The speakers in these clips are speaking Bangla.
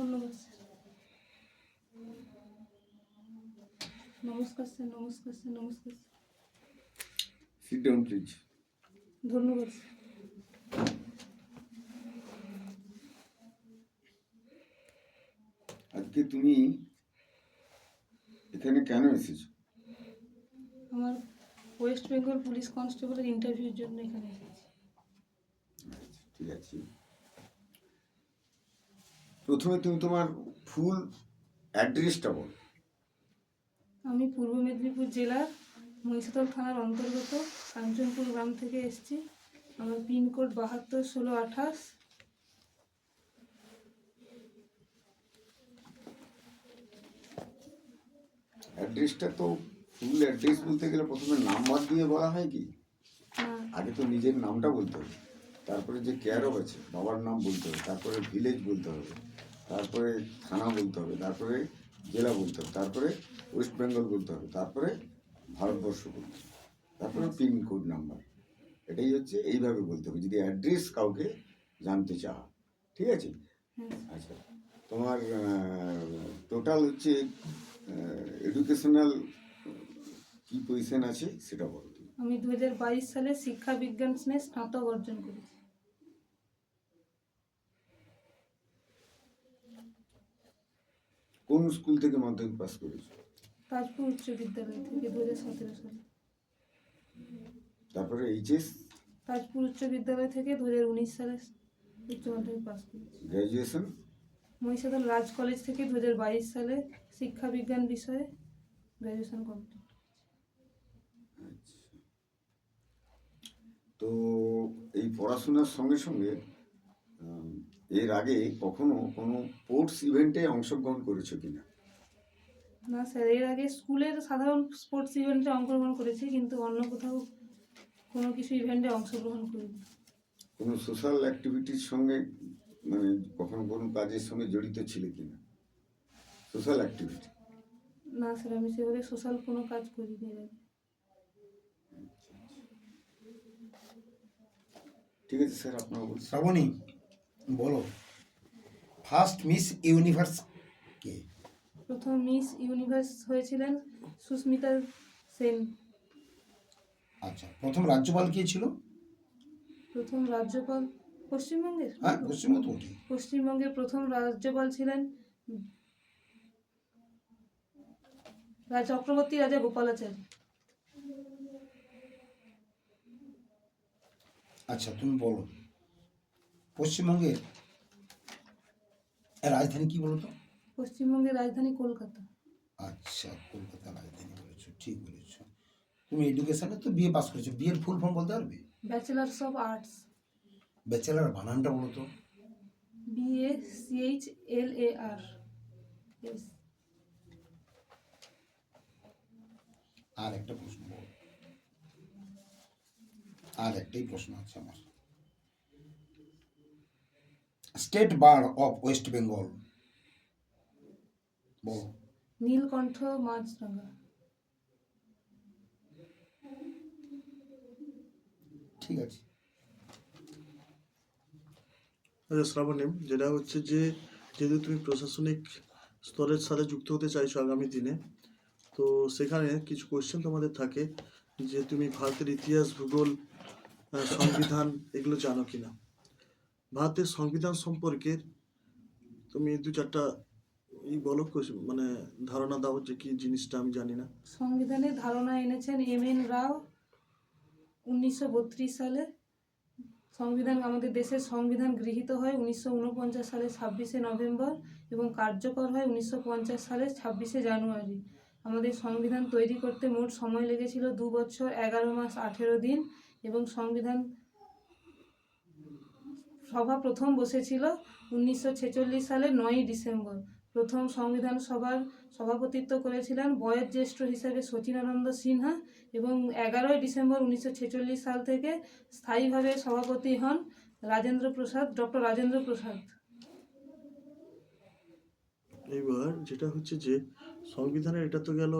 ধন্যবাদ। স্যার নমস্কার স্যার নমস্কার স্যার নমস্কার স্যার। সিট ডাউন প্লিজ ধন্যবাদ স্যার। আজকে তুমি এখানে কেন এসেছ? আমার ওয়েস্ট বেঙ্গল পুলিশ কনস্টেবলের ইন্টারভিউর জন্য এখানে এসেছি। আচ্ছা, ঠিক আছে। প্রথমে তুমি তোমার ফুল অ্যাড্রেসটা বলো। আমি পূর্ব মেদিনীপুর জেলার মহিষাদল থানার অন্তর্গত কাঞ্চনপুর গ্রাম থেকে এসেছি। আমার পিনকোড বাহাত্তর ষোলো আঠাশ। অ্যাড্রেসটা তো ফুল অ্যাড্রেস বলতে গেলে প্রথমে নাম্বার দিয়ে বলা হয় কি? না আগে তো নিজের নামটা বলতে হবে। তারপরে যে কেয়ারও আছে বাবার নাম বলতে হবে তারপরে ভিলেজ বলতে হবে তারপরে থানা বলতে হবে তারপরে জেলা বলতে হবে তারপরে ওয়েস্ট বেঙ্গল বলতে হবে তারপরে ভারতবর্ষ বলতে হবে তারপরে পিনকোড নাম্বার এটাই হচ্ছে এইভাবে বলতে হবে যদি অ্যাড্রেস কাউকে জানতে চাও ঠিক আছে? হ্যাঁ। আচ্ছা তোমার টোটাল হচ্ছে এডুকেশনাল কি পজিশন আছে সেটা বলো আমি দু হাজার বাইশ সালে শিক্ষা বিজ্ঞান স্নেহ স্নাতক অর্জন করেছি। কোন স্কুল থেকে মাধ্যমিক পাস করেছ? তাজপুর উচ্চ বিদ্যালয় থেকে দু হাজার সতেরো সালে। তারপরে এইচএস? তাজপুর উচ্চ বিদ্যালয় থেকে দু হাজার উনিশ সালে উচ্চ মাধ্যমিক পাস করেছি। গ্র্যাজুয়েশন মহিষাদল রাজ কলেজ থেকে দু হাজার বাইশ সালে শিক্ষা বিজ্ঞান বিষয়ে গ্র্যাজুয়েশন কমপ্লিট আচ্ছা। তো এই পড়াশোনার সঙ্গে সঙ্গে এর আগে কখনো কোনো স্পোর্টস ইভেন্টে অংশগ্রহণ করেছ কিনা? না স্যার এর আগে স্কুলের সাধারণ স্পোর্টস ইভেন্টে অংশগ্রহণ করেছি কিন্তু অন্য কোথাও কোনো কিছু ইভেন্টে অংশগ্রহণ করিনি। কোনো সোশ্যাল অ্যাক্টিভিটির সঙ্গে মানে কখনো কোনো কাজের সঙ্গে জড়িত ছিলে কিনা? সোশ্যাল অ্যাক্টিভিটি না স্যার আমি সেভাবে সোশ্যাল কোনো কাজ করিনি এর আগে। ঠিক আছে স্যার আপনারা শ্রাবণী বলো। ফার্স্ট মিস ইউনিভার্স কে? প্রথম মিস ইউনিভার্স হয়েছিলেন সুস্মিতা সেন। আচ্ছা প্রথম রাজ্যপাল কে ছিল? প্রথম রাজ্যপাল পশ্চিমবঙ্গের? হ্যাঁ পশ্চিমবঙ্গ তো পশ্চিমবঙ্গের প্রথম রাজ্যপাল ছিলেন রাজ চক্রবর্তী রাজা গোপালাচারী আচ্ছা তুমি বলো। পশ্চিমবঙ্গের রাজধানী কি বলতো? পশ্চিমবঙ্গের রাজধানী কলকাতা। আচ্ছা কলকাতা রাজধানী বলেছ ঠিক বলেছ। তুমি এডুকেশনে তো বিএ পাস করেছ বিয়ের ফুল ফর্ম বলতে পারবে? ব্যাচেলার্স অফ আর্টস ব্যাচেলার বানানটা বলো তো B A C H L A R S আর একটা প্রশ্ন বলো। আর একটাই প্রশ্ন আছে আমার। State bird of west Bengal. বলো। নীলকণ্ঠ মাছরাঙা। ঠিক আছে। আচ্ছা শ্রাবণী যেটা হচ্ছে যে যেহেতু তুমি প্রশাসনিক স্তরের সাথে যুক্ত হতে চাইছো আগামী দিনে তো সেখানে কিছু কোয়েশ্চেন তোমাদের থাকে যে তুমি ভারতের ইতিহাস ভূগোল সংবিধান এগুলো জানো কিনা? ভারতের সংবিধান সম্পর্কে তুমি দু চারটা এই বলো মানে ধারণা দাও যে কি জিনিসটা আমি জানি না। সংবিধানের ধারণা এনেছেন এম এন রাও উনিশশো বত্রিশ সালে। সংবিধান আমাদের দেশের সংবিধান গৃহীত হয় উনিশশো সালের ছাব্বিশে নভেম্বর এবং কার্যকর হয় উনিশশো সালের ছাব্বিশে জানুয়ারি। আমাদের সংবিধান তৈরি করতে মোট সময় লেগেছিল দু বছর এগারো মাস আঠেরো দিন এবং সংবিধান সভা প্রথম বসেছিল উনিশশো ছেচল্লিশ সালের নয়ই ডিসেম্বর। প্রথম সংবিধান সভার সভাপতিত্ব করেছিলেন বয়োজ্যেষ্ঠ হিসেবে সচিনানন্দ সিনহা এবং এগারোই ডিসেম্বর উনিশশো ছেচল্লিশ সাল থেকে স্থায়ীভাবে সভাপতি হন রাজেন্দ্র প্রসাদ ডক্টর রাজেন্দ্র প্রসাদ। এইবার যেটা হচ্ছে যে সংবিধানের এটা তো গেল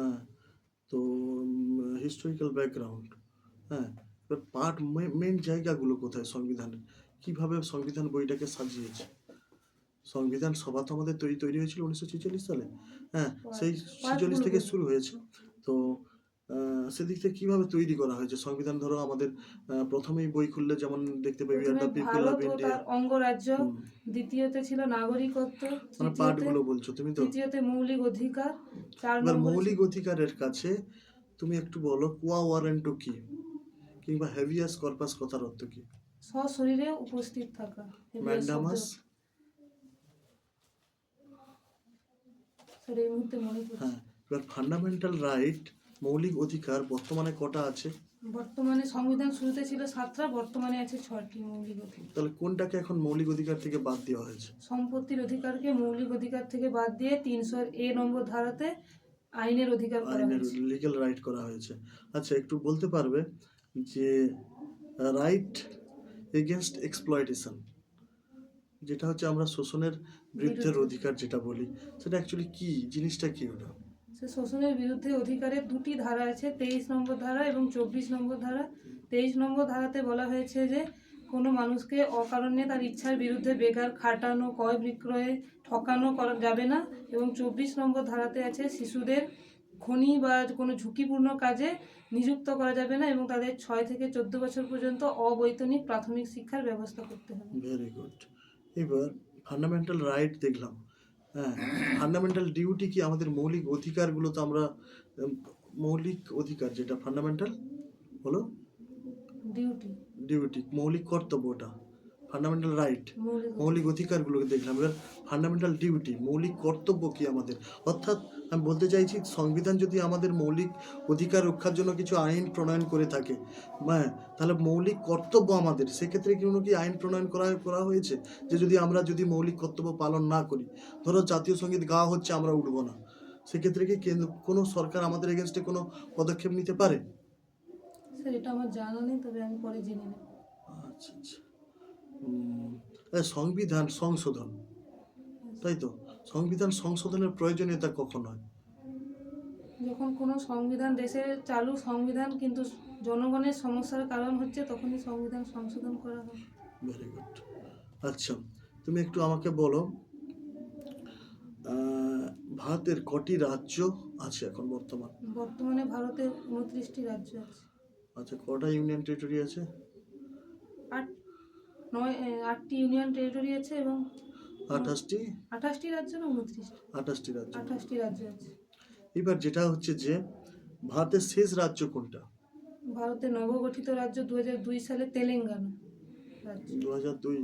আহ, তো হিস্টোরিক্যাল ব্যাকগ্রাউন্ড হ্যাঁ এবার পার্ট মেন জায়গাগুলো কোথায় সংবিধানের? কীভাবে সংবিধান বইটাকে সাজিয়েছে? সংবিধান সভা তো আমাদের তৈরি তৈরি হয়েছিল উনিশশো ছেচল্লিশ সালে। হ্যাঁ সেই ছেচল্লিশ থেকে শুরু হয়েছে। তো সেদিক থেকে কীভাবে তৈরি করা হয়েছে? সংবিধান ধরো আমাদের প্রথমেই বই খুললে যেমন দেখতে পাবি দ্য পিপল অফ ইন্ডিয়া অঙ্গরাজ্য দ্বিতীয়তে ছিল নাগরিকত্ব মানে পার্টগুলো বলছো তুমি তো। তৃতীয়তে মৌলিক অধিকার চার মৌলিক অধিকারের কাছে তুমি একটু বলো কোয়া ওয়ারেন্টো কি? কিংবা হেভিয়াস কর্পাস কথার অর্থ কি? সশরীরে উপস্থিত থাকা। শব্দ। স্যার এই মুহূর্তে মনে হ্যাঁ এবার ফান্ডামেন্টাল রাইট মৌলিক অধিকার বর্তমানে কটা আছে? বর্তমানে সংবিধান শুরুতে ছিল সাতটা বর্তমানে আছে ছটি মৌলিক অধিকার। তাহলে কোনটাকে এখন মৌলিক অধিকার থেকে বাদ দেওয়া হয়েছে? সম্পত্তির অধিকারকে মৌলিক অধিকার থেকে বাদ দিয়ে তিনশো এ নম্বর ধারাতে আইনের অধিকার আইনের লিগ্যাল রাইট করা হয়েছে। আচ্ছা একটু বলতে পারবে যে রাইট এগেনস্ট এক্সপ্লয়টেশন যেটা হচ্ছে আমরা শোষণের বিরুদ্ধের অধিকার যেটা বলি সেটা অ্যাকচুয়ালি কি? জিনিসটা কি ওটা? সে শোষণের বিরুদ্ধে অধিকারের দুটি ধারা আছে তেইশ নম্বর ধারা এবং চব্বিশ নম্বর ধারা। তেইশ নম্বর ধারাতে বলা হয়েছে যে কোনো মানুষকে অকারণে তার ইচ্ছার বিরুদ্ধে বেকার খাটানো ক্রয় বিক্রয়ে ঠকানো করা যাবে না। এবং চব্বিশ নম্বর ধারাতে আছে শিশুদের খনি বা কোনো ঝুঁকিপূর্ণ কাজে নিযুক্ত করা যাবে না এবং তাদের ছয় থেকে চোদ্দ বছর পর্যন্ত অবৈতনিক প্রাথমিক শিক্ষার ব্যবস্থা করতে হবে। ভেরি গুড এবার ফান্ডামেন্টাল রাইট দেখলাম। হ্যাঁ ফান্ডামেন্টাল ডিউটি কি আমাদের মৌলিক অধিকারগুলো তো আমরা মৌলিক অধিকার যেটা ফান্ডামেন্টাল হলো ডিউটি ডিউটি মৌলিক কর্তব্যটা। ফান্ডামেন্টাল রাইট মৌলিক অধিকারগুলোকে দেখলাম। এবার ফান্ডামেন্টাল ডিউটি মৌলিক কর্তব্য কি আমাদের? অর্থাৎ আমি বলতে চাইছি সংবিধান যদি আমাদের মৌলিক অধিকার রক্ষার জন্য কিছু আইন প্রণয়ন করে থাকে হ্যাঁ তাহলে মৌলিক কর্তব্য আমাদের। সেক্ষেত্রে কি কোনো কি আইন প্রণয়ন করা করা হয়েছে? যে যদি আমরা যদি মৌলিক কর্তব্য পালন না করি ধরো জাতীয় সংগীত গাওয়া হচ্ছে আমরা উঠবো না। সেক্ষেত্রে কি কেন্দ্র কোনো সরকার আমাদের এগেনস্টে কোনো পদক্ষেপ নিতে পারে? স্যার এটা আমার জানা নেই তবে আমি পরে জেনে নেব। আচ্ছা আচ্ছা, সংবিধান সংশোধন। তাই তো? সংবিধান সংশোধনের প্রয়োজনীয়তা কখন হয়? যখন কোনো সংবিধান দেশে চালু সংবিধান কিন্তু জনগণের সমস্যার কারণ হচ্ছে তখনই সংবিধান সংশোধন করা হয়। ভেরি গুড আচ্ছা তুমি একটু আমাকে বলো ভারতের কটি রাজ্য আছে এখন বর্তমান? বর্তমানে ভারতে উনত্রিশটি রাজ্য আছে। আচ্ছা কটা ইউনিয়ন টেরিটরি আছে? নয় আটটি ইউনিয়ন টেরিটরি আছে এবং আঠাশটি? আঠাশটি রাজ্য না উনত্রিশটি আঠাশটি রাজ্য। আঠাশটি রাজ্য আছে। এবার যেটা হচ্ছে যে ভারতের শেষ রাজ্য কোনটা? ভারতের নবগঠিত রাজ্য দু দুই সালে তেলেঙ্গানা দু হাজার দুই।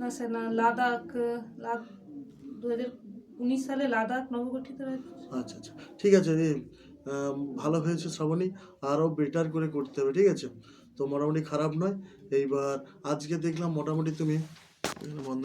না স্যার না লাদাখ লাদ দু হাজার উনিশ সালে লাদাখ নবগঠিত রাজ্য। আচ্ছা আচ্ছা। ঠিক আছে ভালো হয়েছে শ্রাবণী। আরও বেটার করে করতে হবে ঠিক আছে? তো মোটামুটি খারাপ নয়। এইবার আজকে দেখলাম মোটামুটি তুমি বন্ধ